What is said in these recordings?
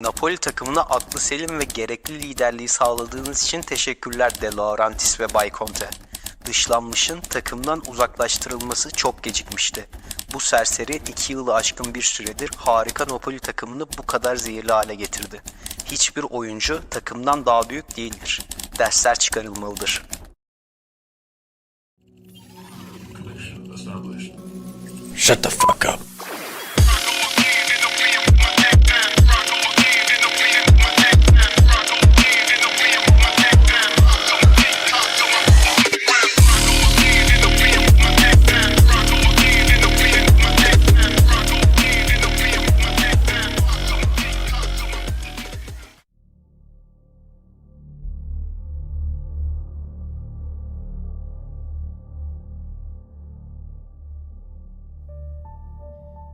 Napoli takımına aklı selim ve gerekli liderliği sağladığınız için teşekkürler De Laurentiis ve Bay Conte. Dışlanmışın takımdan uzaklaştırılması çok gecikmişti. Bu serseri 2 yılı aşkın bir süredir harika Napoli takımını bu kadar zehirli hale getirdi. Hiçbir oyuncu takımdan daha büyük değildir. Dersler çıkarılmalıdır. Shut the fuck up.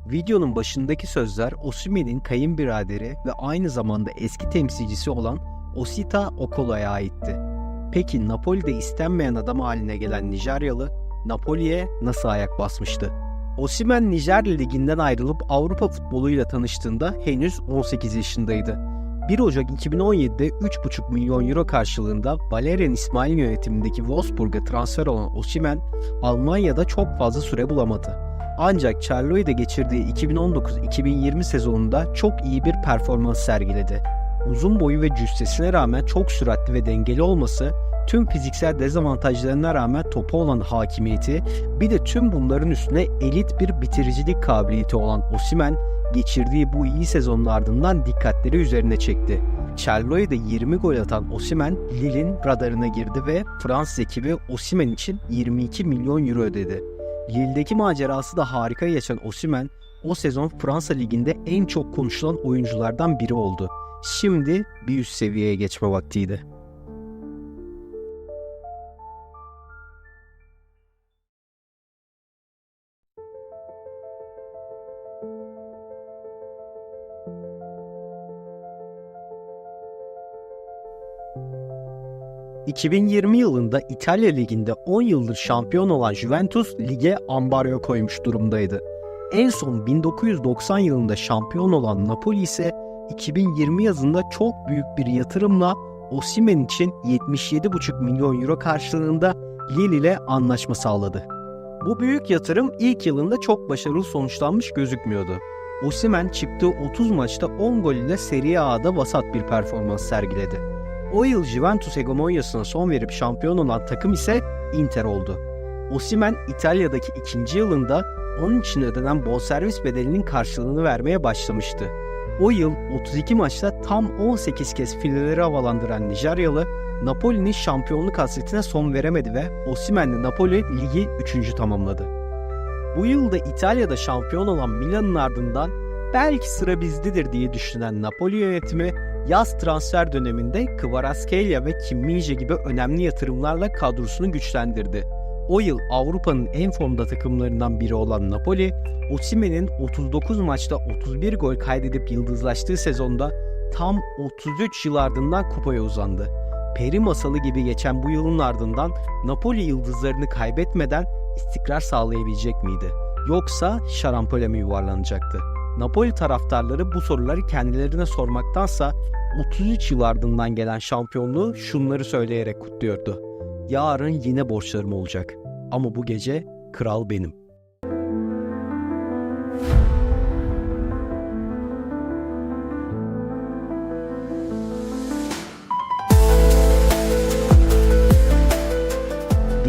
Videonun başındaki sözler Osimhen'in kayınbiraderi ve aynı zamanda eski temsilcisi olan Osita Okola'ya aitti. Peki Napoli'de istenmeyen adam haline gelen Nijeryalı Napoli'ye nasıl ayak basmıştı? Osimhen Nijerya Ligi'nden ayrılıp Avrupa futboluyla tanıştığında henüz 18 yaşındaydı. 1 Ocak 2017'de 3,5 milyon euro karşılığında Valerian İsmail yönetimindeki Wolfsburg'a transfer olan Osimhen, Almanya'da çok fazla süre bulamadı. Ancak Charlo'da geçirdiği 2019-2020 sezonunda çok iyi bir performans sergiledi. Uzun boyu ve cüssesine rağmen çok süratli ve dengeli olması, tüm fiziksel dezavantajlarına rağmen topa olan hakimiyeti, bir de tüm bunların üstüne elit bir bitiricilik kabiliyeti olan Osimhen, geçirdiği bu iyi sezonun ardından dikkatleri üzerine çekti. Charlo'da 20 gol atan Osimhen, Lille'in radarına girdi ve Fransız ekibi Osimhen için 22 milyon euro ödedi. Lille'deki macerası da harika yaşayan Osimhen, o sezon Fransa Ligi'nde en çok konuşulan oyunculardan biri oldu. Şimdi bir üst seviyeye geçme vaktiydi. ...2020 yılında İtalya Ligi'nde 10 yıldır şampiyon olan Juventus lige ambargo koymuş durumdaydı. En son 1990 yılında şampiyon olan Napoli ise 2020 yazında çok büyük bir yatırımla Osimhen için 77,5 milyon euro karşılığında Lille ile anlaşma sağladı. Bu büyük yatırım ilk yılında çok başarılı sonuçlanmış gözükmüyordu. Osimhen çıktığı 30 maçta 10 gol ile Serie A'da vasat bir performans sergiledi. O yıl Juventus hegemonyasına son verip şampiyon olan takım ise Inter oldu. Osimhen İtalya'daki ikinci yılında onun için ödenen bonservis bedelinin karşılığını vermeye başlamıştı. O yıl 32 maçta tam 18 kez fileleri havalandıran Nijeryalı, Napoli'nin şampiyonluk hasretine son veremedi ve Osimhen'le Napoli ligi 3. tamamladı. Bu yılda İtalya'da şampiyon olan Milan'ın ardından belki sıra bizdedir diye düşünen Napoli yönetimi yaz transfer döneminde Kvaratskhelia ve Kim gibi önemli yatırımlarla kadrosunu güçlendirdi. O yıl Avrupa'nın en formda takımlarından biri olan Napoli, Osimhen'in 39 maçta 31 gol kaydedip yıldızlaştığı sezonda tam 33 yıl ardından kupaya uzandı. Peri masalı gibi geçen bu yılın ardından Napoli yıldızlarını kaybetmeden istikrar sağlayabilecek miydi? Yoksa şarampole mi yuvarlanacaktı? Napoli taraftarları bu soruları kendilerine sormaktansa 33 yıl ardından gelen şampiyonluğu şunları söyleyerek kutluyordu. Yarın yine borçlarım olacak. Ama bu gece kral benim.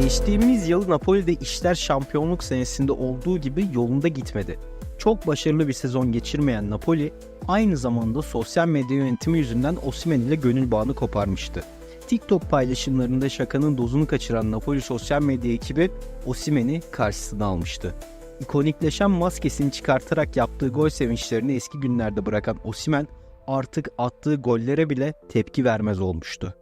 Geçtiğimiz yıl Napoli'de işler şampiyonluk senesinde olduğu gibi yolunda gitmedi. Çok başarılı bir sezon geçirmeyen Napoli, aynı zamanda sosyal medya yönetimi yüzünden Osimhen ile gönül bağını koparmıştı. TikTok paylaşımlarında şakanın dozunu kaçıran Napoli sosyal medya ekibi Osimhen'i karşısına almıştı. İkonikleşen maskesini çıkartarak yaptığı gol sevinçlerini eski günlerde bırakan Osimhen artık attığı gollere bile tepki vermez olmuştu.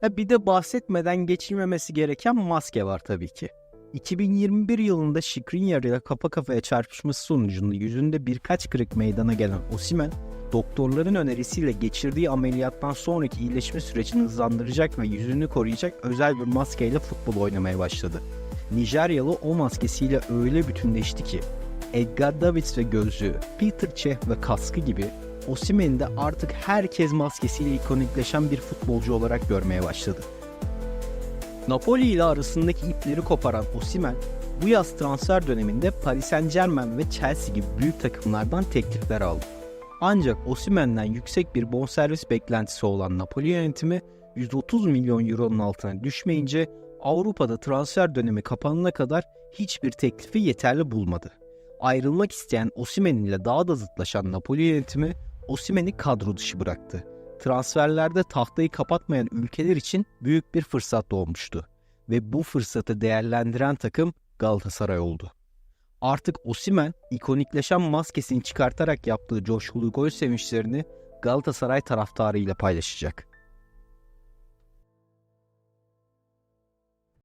Ha bir de bahsetmeden geçilmemesi gereken maske var tabii ki. 2021 yılında Skriniar ile kafa kafaya çarpışması sonucunda yüzünde birkaç kırık meydana gelen Osimhen, doktorların önerisiyle geçirdiği ameliyattan sonraki iyileşme sürecini hızlandıracak ve yüzünü koruyacak özel bir maskeyle futbol oynamaya başladı. Nijeryalı o maskesiyle öyle bütünleşti ki Edgar Davids ve gözlüğü, Peter Cech ve kaskı gibi Osimhen'i de artık herkes maskesiyle ikonikleşen bir futbolcu olarak görmeye başladı. Napoli ile arasındaki ipleri koparan Osimhen, bu yaz transfer döneminde Paris Saint Germain ve Chelsea gibi büyük takımlardan teklifler aldı. Ancak Osimhen'den yüksek bir bonservis beklentisi olan Napoli yönetimi 130 milyon euronun altına düşmeyince Avrupa'da transfer dönemi kapanana kadar hiçbir teklifi yeterli bulmadı. Ayrılmak isteyen Osimhen ile daha da zıtlaşan Napoli yönetimi Osimhen'i kadro dışı bıraktı. Transferlerde tahtayı kapatmayan ülkeler için büyük bir fırsat doğmuştu ve bu fırsatı değerlendiren takım Galatasaray oldu. Artık Osimhen ikonikleşen maskesini çıkartarak yaptığı coşkulu gol sevinçlerini Galatasaray taraftarıyla paylaşacak.